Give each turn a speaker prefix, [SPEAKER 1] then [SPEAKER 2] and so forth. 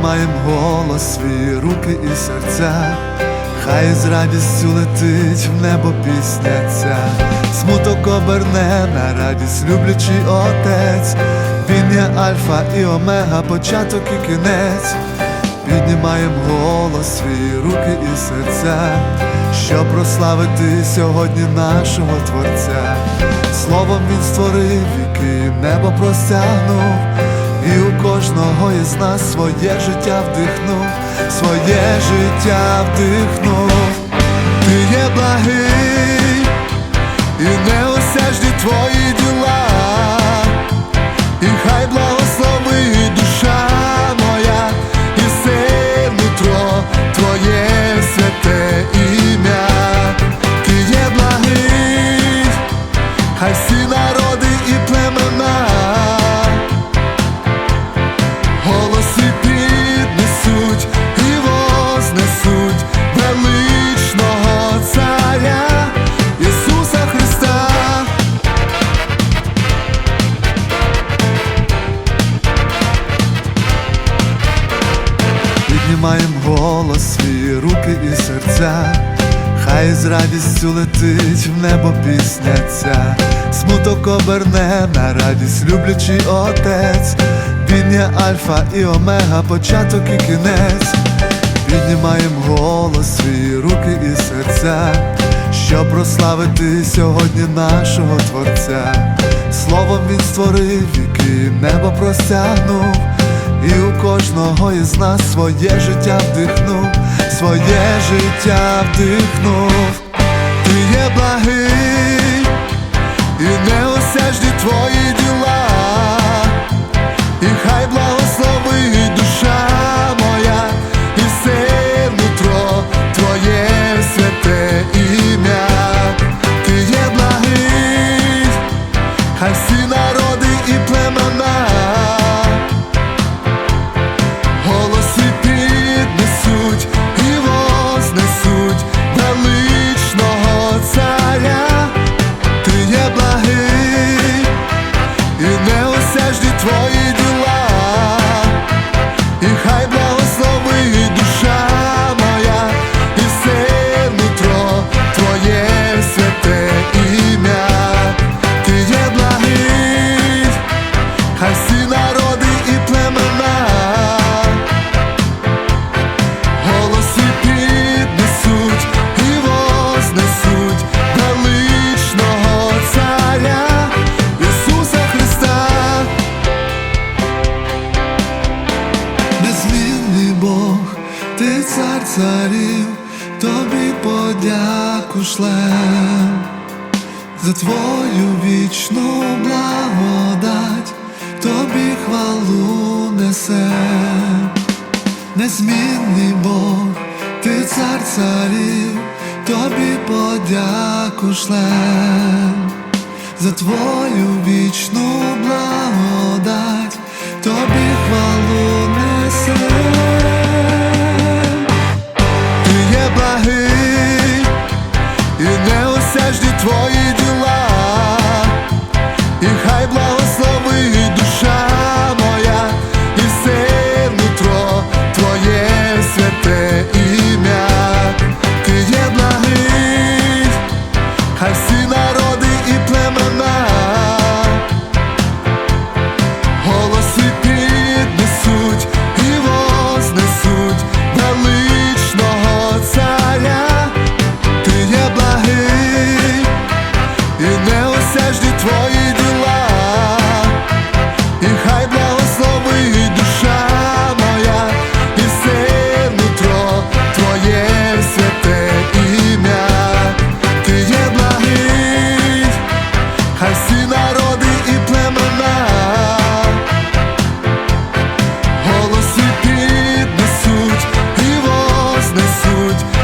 [SPEAKER 1] Піднімаєм голос, свої руки і серця, хай з радістю летить в небо пісня ця Смуток оберне на радість, люблячий отець, Він є альфа і омега, початок і кінець. Піднімаєм голос, свої руки і серця, щоб прославити сьогодні нашого Творця. Словом він створив віки, небо простягнув, кожного із нас своє життя вдихнув, своє життя вдихнув. Ти є благий і неосяжні хай з радістю летить в небо пісня ця Смуток оберне на радість, люблячий отець, Він є альфа і омега, початок і кінець. Піднімаєм голос, свої руки і серця, щоб прославити сьогодні нашого Творця. Словом він створив віки, небо простягнув. І у кожного із нас своє життя вдихнув, своє життя вдихнув, ти є благий і неосяжні твої діла, і хай благословить душа моя, і все нутро твоє святе ім'я, ти є благий, хай всі народи і племена. цар царів, тобі подяку шлем. За твою вічну благодать, тобі хвалу несе, незмінний Бог, ти цар царів, тобі подяку шлем. За твою вічну благодать, тобі хвалу несе. Davut